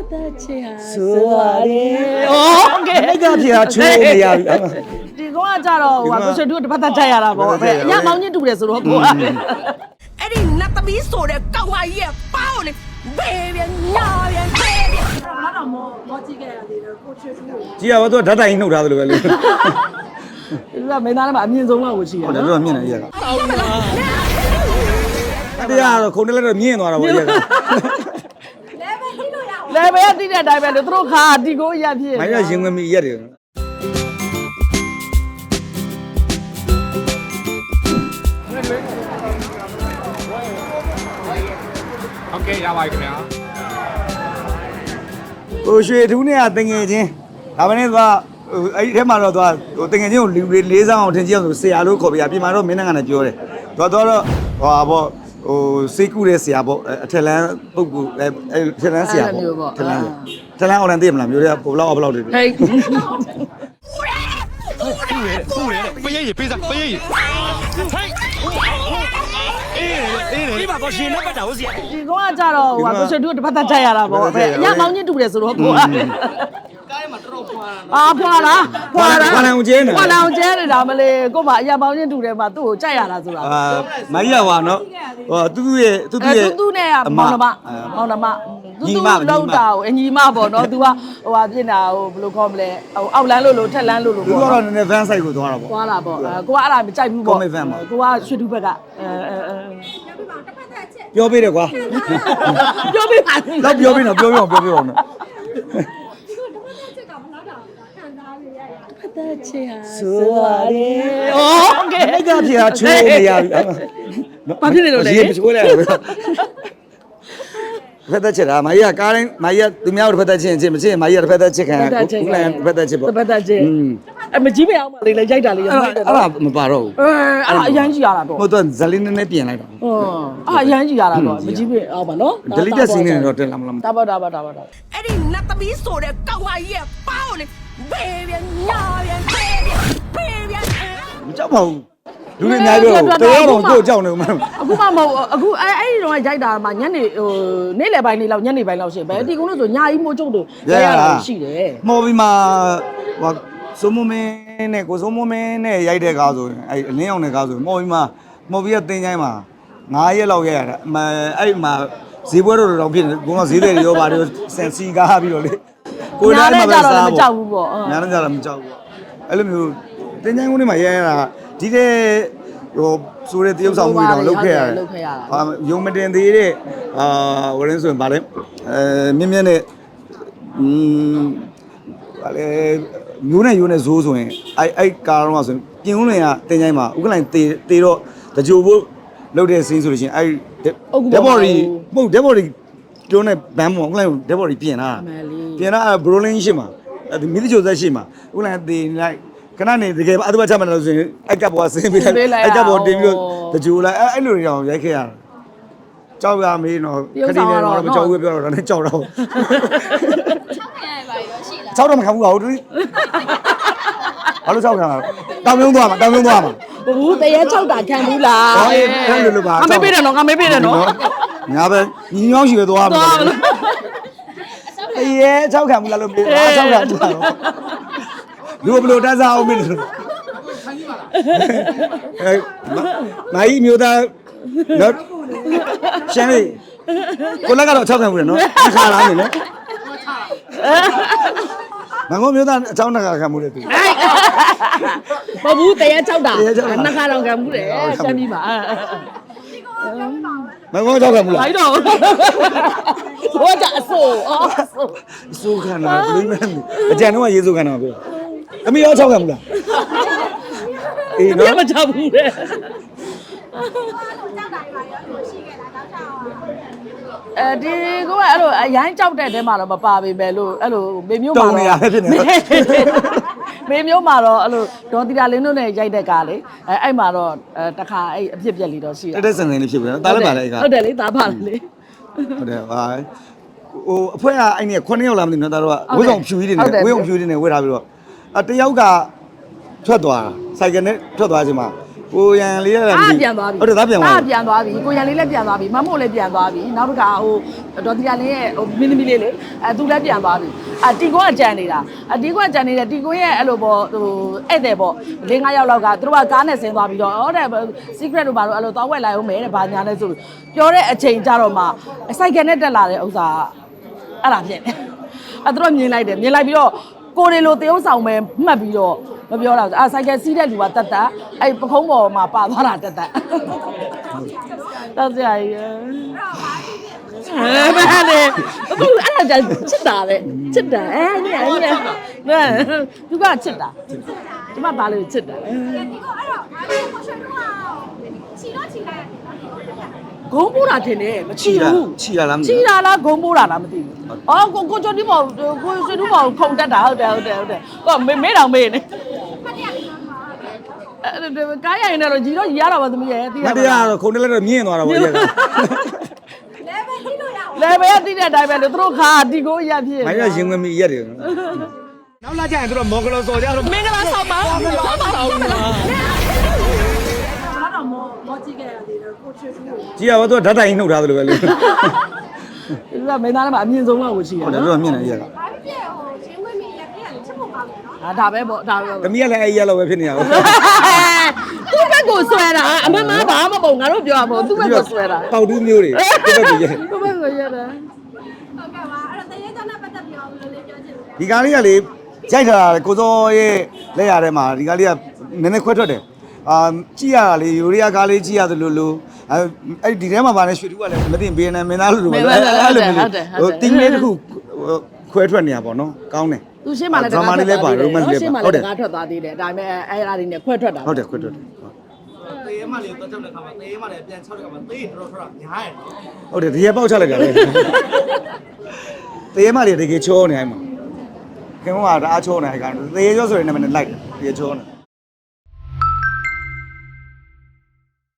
အသက်ချေဟာဆိုပါလေဩကဲမိကပြေဟာချိုးနေရပြီဒီကောင်ကကြတော့ဟိုကကိုဆွေတို့တပတ်သက်ကြရတာပေါ့အညမောင်းညစ်တူတယ်ဆိုတော့ကိုကအဲ့ဒီနတ်သမီးဆိုတဲ့ကောင်ဟာရဲ့ပေါင်းလေဘေးပြန်ညာပြန်ဘေးပြန်မတော်မောမောကြည့်ခဲ့ရသေးတယ်ကိုချွေးဘူးကြည့်ရပါတော့ဓာတ်တိုင်နှုတ်ထားသလိုပဲလေဒီကမင်းသားလည်းမအမြင့်ဆုံးလောက်ကိုရှိရတယ်ဟုတ်တယ်တော့မြင့်တယ်ကြီးကတောင်းပါတရားတော့ခုံတက်လက်တော့မြင့်သွားတာပေါ့ကြီးက လေဘယ်ကတိတဲ့အတိုင်းပဲလို့သူတို့ခါတီကိုရဖြစ်မိုင်းရရင်ဝင်မိရက်တယ်ဟုတ်ကဲ့ရပါပြီခင်ဗျာဟိုရွှေထူးနဲ့ကတင်ငယ်ချင်းဒါမင်းသွားဟိုအဲ့ဒီထဲမှာတော့သွားဟိုတင်ငယ်ချင်းကိုလူတွေလေးစားအောင်ထင်ကြည့်အောင်ဆိုဆရာလို့ခေါ်ပြရပြင်မာတော့မင်းနိုင်ငံနဲ့ပြောတယ်သွားတော့တော့ဟိုဟာပေါ့ ဟိုစိတ်ကူတဲ့ဆရာပေါ့အထက်လန်းပုဂ္ဂိုလ်အဲအဲထက်လန်းဆရာပေါ့ထက်လန်းထက်လန်းအောင်လန်းသိမလားမျိုးတွေကဘလောက်ဘလောက်တွေဟေးပရိယေပေးစားပရိယေဟိုင်းအေးအေးအေးဒီမှာတော့ရှင်နဲ့ပတ်တာဟုတ်စီဒီကောင်ကကြတော့ဟိုကကိုဆွေတို့တစ်ပတ်သက်ကြိုက်ရတာပေါ့အရမောင်းချင်းတူတယ်ဆိုတော့ကိုက အာဖွာလားဖွာလားဖွာလောင်ကျဲနေဖွာလောင်ကျဲနေတာမလေးကိုမအရမောင်းချင်းတူတယ်မှာသူ့ကိုကြိုက်ရတာဆိုတာအာမကြီးရပါနော်ဟိုတူတူရဲ့တူတူအဲရဲ့ သူသူနဲ့ကမောင်နှမမောင်နှမသူသူလောက်တာကိုအညီမပေါ့နော် तू ကဟိုဟာပြင်တာဟိုဘယ်လိုခေါ်မလဲဟိုအောက်လန်းလို့လို့ထက်လန်းလို့လို့သူပေါ့ကတော့နော်နည်းနည်း van side ကိုသွားတာပေါ့ သွားတာပေါ့အဲကိုကအဲ့ဒါမကြိုက်ဘူးပေါ့ Comic fan ပေါ့ကိုကရွှေတူဘက်ကအဲအဲအဲပြောပေးတယ်ကွာပြောပြပါဦးတော့ပြောပေးတော့ပြောပြအောင်ပြောပြအောင်နော် သက် ချင်ဟာ ဆိုရတယ် ဩโอเค မိကဖြစ်ဟာချိုးမရဘူးအဲ့မှာ ဘာဖြစ်နေလို့လဲ ရေမချိုးလိုက်ဘူးဖက်သက်ချစ်တာမကြီးကကားတိုင်းမကြီးကသူများတို့ဖက်သက်ချစ်ရင်ချစ်မချစ်ရင်မကြီးကတစ်ဖက်သက်ချစ်ခံ သက်သက်ချစ် ဦးလည်းဖက်သက်ချစ်ပေါ့ တစ်ပတ်သက်ချင် อืม အဲမကြီးမအောင်ပါလေလေရိုက်တာလေးရ အဲ့ မိုက်တယ် ဒါ နော် မပါတော့ဘူး အဲအဲ့ဒါအရန်ကြီးရတာတော့ ဟိုတော့ဇလင်းနည်းနည်းပြင်လိုက်တော့ ဟောအဲ့အရန်ကြီးရတာတော့မကြီးမအောင်ပါနော် delete စီးနေတော့တက်လာမလား တာပါတာပါတာပါတာ အဲ့ဒီနတ်သမီးဆိုတဲ့ကောက်မကြီးရဲ့ပေါင်းလေ ဘေးပြန်ညာပြန်ဘေးပြန်ဘေးပြန်မကြောက်ပါဘူးလူတွေအများကြီးတော့တရားတော်ကိုကြောက်နေမှာအခုမှမဟုတ်အခုအဲအဲ့ဒီတော့ရိုက်တာမှညနေဟိုနေ့လယ်ပိုင်းလေးလောက်ညနေပိုင်းလောက်ရှိပဲဒီကုန်းလို့ဆိုညာကြီးမိုးကျုပ်တို့ရရတာရှိတယ်မော်ဘီမှာဟိုစိုးမမင်းနဲ့ကိုစိုးမမင်းနဲ့ရိုက်တဲ့ကားဆိုရင်အဲ့အလင်းအောင်တဲ့ကားဆိုရင်မော်ဘီမှာမော်ဘီကတင်ချိုင်းမှာ9ရက်လောက်ရိုက်ရတာအမအဲ့မှာဈေးပွဲတော်တော်ဖြစ်နေကိုကဈေးတွေရောပါတယ်စန်စီကားပြီးတော့လေ ညာလည်းကြတော့မကြောက်ဘူးပေါ့အဲ့လိုမျိုးတင်ချိုင်းကုန်းထဲမှာရိုက်ရတာဒီတဲ့ဟိုဆိုတဲ့တရုပ်ဆောင်မှုတွေတော့လုပ်ခဲ့ရတယ်ဟာယုံမတင်သေးတဲ့အာဝရင်းဆိုရင်ဗာလဲအဲမြင့်မြင့်နဲ့อืม။ဗာလေမျိုးနဲ့ရိုးနဲ့ဇိုးဆိုရင်အဲ့အဲ့ကားတော့ဆိုရင်ပြင်ဦးလွင်ကတင်ချိုင်းမှာဥက္ကလိုင်တေတေတော့တကြိုဖို့လုပ်တဲ့ဆင်းဆိုလို့ရှိရင်အဲ့ဒက်ဘော်ရီမဟုတ်ဒ က်ဘော်ရီကျိုးနဲ့ဘန်းမောဥက္ကလိုင်ဒက်ဘော်ရီပြင်လာအမလေးပြင်လာဘရိုလင်းရှိမှာအဲ့မီလီချိုဆက်ရှိမှာဥက္ကလိုင်တေလိုက်ခဏနေတကယ်အတူချမှတ်လို့ဆိုရင်အဲ့ကပ်ပေါ်ဆင်းပြီးလိုက်အဲ့ကပ်ပေါ်တင်ပြီးတကြိုလိုက်အဲ့အဲ့လိုတွေအောင်ရိုက်ခဲ့ရတာကြောက်ရမေးတော့ခတိနဲ့တော့မကြောက်ဘူးပြောတော့ဒါနဲ့ကြောက်တော့ကြောက်တော့မခံဘူးပါဘူးတူဘာလို့ကြောက်ခံတာတောင်ပြုံးသွားမှာတောင်ပြုံးသွားမှာဘူးတရေ၆တာခံဘူးလားဟောအေးအဲ့လိုလိုပါငါမေးပေးတယ်နော်ငါမေးပေးတယ်နော် ညာပဲညီညောင်းရှိပဲသွားမှာသွားမလို့အေးရဲကြောက်ခံဘူးလားလို့မေးတာကြောက်ခံဘူးလားလူဘလို့တန်းစားအောင်မင်းလို့အဲမိုင်းမျိုးသားနော်ရှမ်းလေးကိုလက်ကတော့6ခံဘူးလေနော်ခါလာနေလေမငုံမျိုးသားအချောင်းတခါခံမှုလေသူမဟုတ်ဘူးတရေ၆တာတရေ၆တာနှစ်ခါတော့ခံဘူးတယ်ရှမ်းပြီးပါ မငုံ6ခံဘူးလားလိုက်တော့ဘောကြအဆိုးအော်အဆိုးစိုးခံတာဘယ်လိုလဲအကြံတော့ရေးစိုးခံတာပြောအမေရော6ခံဘူးလားအေးဘယ်နော်မချဘူးတဲ့အဲဒီကအဲ့လိုအရင်ကြောက်တဲ့တဲမှာတော့မပါပေမဲ့လို့အဲ့လိုမေမျိုးမှာတုံနေရပဲဖြစ်နေတယ် မေမျိုးမှာတော့အဲ့လိုဒေါ်တီတာလင်းတို့နဲ့ရိုက်တဲ့ကားလေအဲအဲ့မှာတော့အဲတခါအဲ့အဖြစ်ပြက်လေးတော့ရှိတတက်တက်ဆန်ဆန်လေးဖြစ်ပြီနော်တားလည်းပါလေအဲ့ကဟုတ်တယ်လေသားပါလေဟုတ်တယ်ဟာဟိုအဖွဲကအဲ့နေ9ယောက်လားမသိဘူးနော်တားတော့ဟုတ်ဝတယ်ိဆောင်ဖြူကြီးတွေဟုတ်တယ် နဲ့ဝိဆောင်ဖြူကြီးတွေနဲ့ဝေ့ထားပြီးတော့အတယောက်ကထွက်သွားတာစိုက်ကယ်နဲ့ထွက်သွားချိန်မှာ ကိုရန်လေးကလည်းအားပြန်သွားပြီဟုတ်တယ်သားပြန်သွားအားပြီပြန်သွားပြီကိုရန်လေးလည်းပြန်သွားပြီမမို့လည်းပြန်သွားပြီနောက်တစ်ခါဟိုဒေါ်တီယာလင်းရဲ့ဟိုမင်းသမီးလေးလေအဲသူလည်းပြန်သွားပြီအတီကွန်ကကြံနေတာအတီကွန်ကကြံနေတဲ့တီကွန်ရဲ့အဲ့လိုပေါ့ဟိုဧည့်သည်ပေါ့၄၅ယောက်လောက်ကသူတို့ကကားနဲ့ဆင်းသွားပြီးတော့ဟောတဲ့ secret တို့ဘာလို့အဲ့လိုတောင်းဝက်လိုက်အောင်မယ်တဲ့ဘာညာလဲဆိုပြောတဲ့အချိန်ကြတော့မှစိုက်ကယ်နဲ့တက်လာတဲ့ဥစ္စာအဲ့ဒါဖြစ်နေအဲ့သူတို့မြင်လိုက်တယ်မြင်လိုက်ပြီးတော့ကိုရီလိုတရုပ်ဆောင်ပဲမှတ်ပြီးတော့ မပြောတော့ဘူးအာစိုက်ကယ်စီးတဲ့လူကတက်တက်အဲ့ပခုံးပေါ်မှာပါသွားတာတက်တက်တော့ကြရည်အဲမလေသူအဲ့ဒါကြချစ်တာပဲချစ်တာအဲညညသူကချစ်တာဒီမှာပါလို့ချစ်တာဒီကိုအဲ့တော့ငါတို့ကိုရွှေတော့ချီတော့ချီလိုက် ဂုံးပိုးတာထင်တယ်မချီဘူးချီရလားမချီတာလားဂုံးပိုးတာလားမသိဘူးအော်ကိုကိုကျော်ဒီမောကိုကျွတ်ဒီမောခုံတက်တာဟုတ်တယ်ဟုတ်တယ်ဟုတ်တယ်ဟောမေးမေးတော့မေးနေဖတ်ရနေမှာအဲ့ကားရရင်တော့ကြီးတော့ရတာပါသမီးရဲ့သိမတရားတော့ခုန်တယ်လည်းတော့မြင့်သွားတာပေါ့ရက်ကလဲပဲကြည့်လို့ရအောင်လေဘယ်ကတိတဲ့အတိုင်းပဲလို့သူတို့ခါတီကိုရဖြစ်မိုင်းရရင်ဝင်မိရက်တယ်နောက်လာကြရင်တို့မော်ဂလောစော်ကြတော့မင်္ဂလာဆောင်ပါမင်္ဂလာဆောင်ပါ ကြည်ရတော့ဓာတ်တိုင်နှုတ်ထားသလိုပဲလေဒီကမင်းသားလည်းမအမြင့်ဆုံးလောက်ကိုရှိရဟုတ်တယ်နော်တော့မြင့်နေရက်ကဘာဖြစ်ဟိုချင်းဝင်မီရက်ပြရတယ်ချက်ဖို့ကောင်းတယ်နော်အာဒါပဲပေါ့ဒါပဲသမီးကလည်းအဲ့ရက်လောက်ပဲဖြစ်နေရအောင်သူ့ဘက်ကိုဆွဲတာအမမဘာမှမပုံငါတို့ပြောရမို့သူ့ဘက်ကိုဆွဲတာပေါက်တူးမျိုးတွေဒီဘက်ကြီးရက်သူ့ဘက်ကိုရတာဟုတ်ကဲ့ပါအဲ့တော့တရေကြောင့်နဲ့ပတ်သက်ပြီးအောင်လို့လေးပြောချင်တယ်ဒီကားလေးကလေကြိုက်တာကိုစောရဲ့လက်ရထဲမှာဒီကားလေးကနည်းနည်းခွဲထွက်တယ် အာကြည့်ရတာလေယူရီးယားကားလေးကြည့်ရတယ်လို့လို့အဲအဲ့ဒီထဲမှာဗာလဲရွှေတူကလည်းမသိဘီယန်နယ်မင်းသားလို့လို့အဲ့လိုမျိုးဟိုတင်းလေးတစ်ခုခွဲထွက်နေတာပေါ့နော်ကောင်းတယ်သူရှင်းမှလည်းဒရမာလေးလည်းပါရိုမန့်လေးရှင်းမှပါဟုတ်တယ်လည်းကားထွက်သွားသေးတယ်ဒါပေမဲ့အဲ့အဲ့ဒါတွေနဲ့ခွဲထွက်တာဟုတ်တယ်ခွဲထွက်တယ်တေးမလေးတော့ကြောက်တဲ့ခါမှာတေးမလေးပြန်ချောက်တဲ့ခါမှာတေးတော်တော်ထွက်တာညားရယ်ဟုတ်တယ်ဒီရပေါက်ချလိုက်တာလေတေးမလေးတကယ်ချောနေအဲ့မှာခင်ဗျားကတအားချောနေအဲ့ကောင်တေးရောဆိုရင်လည်းမနဲ့လိုက်တယ်တကယ်ချောနေ